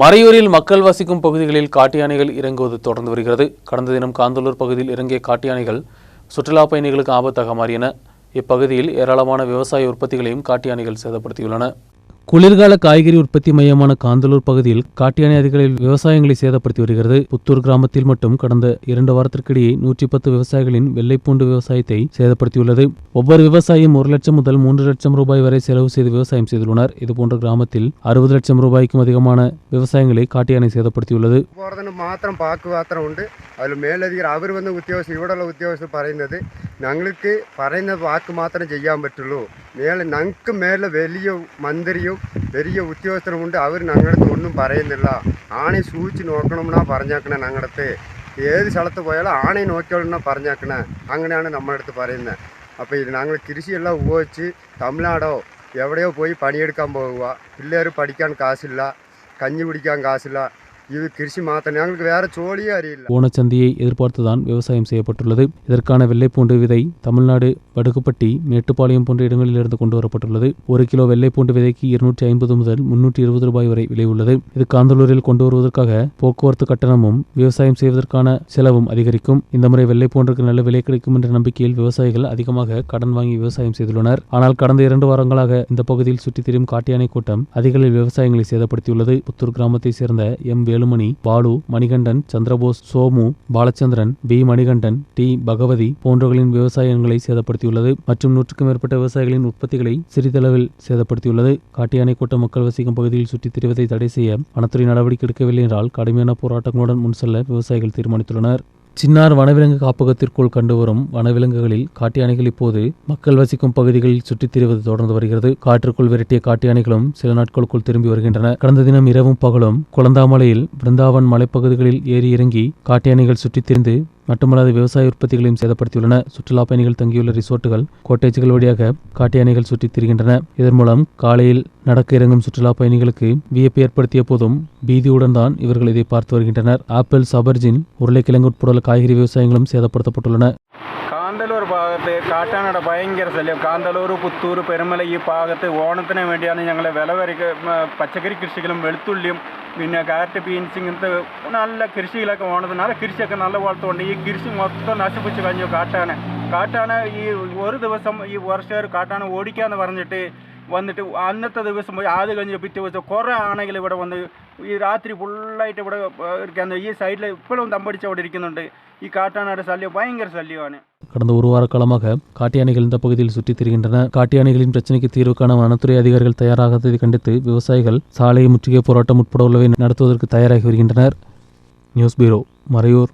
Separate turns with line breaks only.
மறையூரில் மக்கள் வசிக்கும் பகுதிகளில் காட்டு யானைகள் இறங்குவது தொடர்ந்து வருகிறது. கடந்த தினம் காந்தலூர் பகுதியில் இறங்கிய காட்டியானைகள் சுற்றுலா பயணிகளுக்கு ஆபத்தாக மாறியன. இப்பகுதியில் ஏராளமான விவசாய உற்பத்திகளையும் காட்டியானைகள் சேதப்படுத்தியுள்ளன. குளிர்கால காய்கறி உற்பத்தி மையமான காந்தலூர் பகுதியில் காட்டு யானை அதிகளில் விவசாயங்களை சேதப்படுத்தி வருகிறது புத்தூர் கிராமத்தில் மட்டும் கடந்த இரண்டு வாரத்திற்கிடையே நூற்றி பத்து விவசாயிகளின் வெள்ளைப்பூண்டு விவசாயத்தை சேதப்படுத்தியுள்ளது ஒவ்வொரு விவசாயியும் ஒரு லட்சம் முதல் மூன்று லட்சம் ரூபாய் வரை செலவு செய்து விவசாயம் செய்துள்ளனர் இதுபோன்ற கிராமத்தில் அறுபது லட்சம் ரூபாய்க்கும் அதிகமான விவசாயங்களை காட்டு யானை சேதப்படுத்தியுள்ளது
പോറതിന് മാത്രം പാക്ക് മാത്രം ഉണ്ട് അതിൽ മേലധികം അവർ വന്ന് ഉദ്യോഗസ്ഥർ ഇവിടെയുള്ള ഉദ്യോഗസ്ഥർ പറയുന്നത് ഞങ്ങൾക്ക് പറയുന്ന വാക്ക് മാത്രം ചെയ്യാൻ പറ്റുള്ളൂ. മേലെ ഞങ്ങൾക്ക് മേലെ വലിയ മന്ത്രിയും വലിയ ഉദ്യോഗസ്ഥരും ഉണ്ട്. അവർ ഞങ്ങളുടെ ഒന്നും പറയുന്നില്ല. ആണെ സൂക്ഷിച്ച് നോക്കണമെന്നാ പറഞ്ഞേക്കണേ ഞങ്ങളുടെ ഏത് സ്ഥലത്ത് പോയാലും ആണെ നോക്കിയോളെന്നാ പറഞ്ഞേക്കണേ. അങ്ങനെയാണ് നമ്മുടെ അടുത്ത് പറയുന്നത്. അപ്പോൾ ഇത് ഞങ്ങൾ കൃഷിയെല്ലാം ഉപയോഗിച്ച് തമിഴ്നാടോ എവിടെയോ പോയി പണിയെടുക്കാൻ പോകുക പിള്ളേർ പഠിക്കാൻ കാശില്ല. കഞ്ഞി കുടിക്കാൻ കാശില്ല. இது கிருஷி மாத்தணும். எங்களுக்கு வேற சோழியே அறியல.
ஓனச்சந்தையை எதிர்பார்த்துதான் விவசாயம் செய்யப்பட்டுள்ளது. இதற்கான வெள்ளைப்பூண்டு விதை தமிழ்நாடு வடுகுப்பட்டி மேட்டுப்பாளையம் போன்ற இடங்களிலிருந்து கொண்டு வரப்பட்டுள்ளது. ஒரு கிலோ வெள்ளைப்பூண்டு விதைக்கு இருநூற்றி ஐம்பது முதல் முன்னூற்றி இருபது ரூபாய் வரை விலை உள்ளது. இது காந்தலூரில் கொண்டு வருவதற்காக போக்குவரத்து கட்டணமும் விவசாயம் செய்வதற்கான செலவும் அதிகரிக்கும். இந்த முறை வெள்ளைப்பூண்டுக்கு நல்ல விலை கிடைக்கும் என்ற நம்பிக்கையில் விவசாயிகள் அதிகமாக கடன் வாங்கி விவசாயம் செய்துள்ளனர். ஆனால் கடந்த இரண்டு வாரங்களாக இந்த பகுதியில் சுற்றித் திரியும் காட்டியானை கூட்டம் அதிகளில் விவசாயங்களை சேதப்படுத்தியுள்ளது. புத்தூர் கிராமத்தைச் சேர்ந்த M Velu Velumani Balu Manikandan Chandrabose Somu Balachandran P Manikandan T. Bhagavathi போன்றவர்களின் விவசாயங்களை சேதப்படுத்தியுள்ளது மற்றும் நூற்றுக்கும் மேற்பட்ட விவசாயிகளின் உற்பத்திகளை சிறிதளவில் சேதப்படுத்தியுள்ளது. காட்டியானை கூட்டம் மக்கள் வசிக்கும் பகுதியில் சுற்றித் திரிவதை தடை செய்ய வனத்துறை நடவடிக்கை எடுக்கவில்லை என்றால் கடுமையான போராட்டங்களுடன் முன் செல்ல விவசாயிகள் தீர்மானித்துள்ளனர். சின்னார் வனவிலங்கு காப்பகத்திற்குள் கண்டுவரும் வனவிலங்குகளில் காட்டு யானைகள் இப்போது மக்கள் வசிக்கும் பகுதிகளில் சுற்றித் திரிவது தொடர்ந்து வருகிறது. காற்றுக்குள் விரட்டிய காட்டு யானைகளும் சில நாட்களுக்குள் திரும்பி வருகின்றன. கடந்த தினம் இரவும் பகலும் குளந்தாமலையில் பிருந்தாவன் மலைப்பகுதிகளில் ஏறி இறங்கி காட்டியானைகள் சுற்றித் திரிந்து மட்டுமல்லாது விவசாய உற்பத்திகளையும் சேதப்படுத்தியுள்ளன சுற்றுலா பயணிகள் தங்கியுள்ள ரிசோர்ட்டுகள் கோட்டேஜ்கள் வழியாக காட்டு யானைகள் சுற்றித் திரிகின்றன இதன் மூலம் காலையில் நடக்க இறங்கும் சுற்றுலா பயணிகளுக்கு வியப்பு ஏற்படுத்திய போதும் பீதியுடன் தான் இவர்கள் இதை பார்த்து வருகின்றனர் ஆப்பிள் சபர்ஜின் உருளைக்கிழங்கு உட்பட காய்கறி விவசாயங்களும் சேதப்படுத்தப்பட்டுள்ளன
കാന്തല്ലൂർ ഭാഗത്ത് കാട്ടാനയുടെ ഭയങ്കര ശല്യം കാന്തല്ലൂർ പുത്തൂർ പെരുമല ഈ ഭാഗത്ത് ഓണത്തിന് വേണ്ടിയാണ് ഞങ്ങൾ വിലവരക്ക് പച്ചക്കറി കൃഷികളും വെളുത്തുള്ളിയും പിന്നെ കാറ്റ് ബീൻസ് ഇങ്ങനത്തെ നല്ല കൃഷിയിലൊക്കെ ഓണത്തിന് നല്ല കൃഷിയൊക്കെ നല്ല വളർത്തുകൊണ്ട് ഈ കൃഷി മൊത്തം നശിപ്പിച്ച് കഴിഞ്ഞു കാട്ടാന കാട്ടാന ഈ ഒരു ദിവസം ഈ വർഷക്കാർ കാട്ടാന ഓടിക്കാന്ന് പറഞ്ഞിട്ട് വന്നിട്ട് അന്നത്തെ ദിവസം പോയി ആദ്യം കഴിഞ്ഞ് പിറ്റേ ദിവസം കുറേ ആണെങ്കിൽ ഇവിടെ വന്ന് ഈ രാത്രി ഫുള്ളായിട്ട് ഇവിടെ ഇരിക്കാൻ ഈ സൈഡിൽ ഇപ്പോഴും തമ്പടിച്ച് അവിടെ ഇരിക്കുന്നുണ്ട് ഈ കാട്ടാനയുടെ ശല്യം ഭയങ്കര ശല്യമാണ്
கடந்த ஒரு வார காலமாக காட்டு யானைகள் இந்த பகுதியில் சுற்றித் திரிகின்றன காட்டு யானைகளின் பிரச்சினைக்கு தீர்வு காண வனத்துறை அதிகாரிகள் தயாராகாததை கண்டித்து விவசாயிகள் சாலை முற்றுகை போராட்டம் உட்பட உள்ளவை நடத்துவதற்கு தயாராகி வருகின்றனர் நியூஸ் பீரோ மறையூர்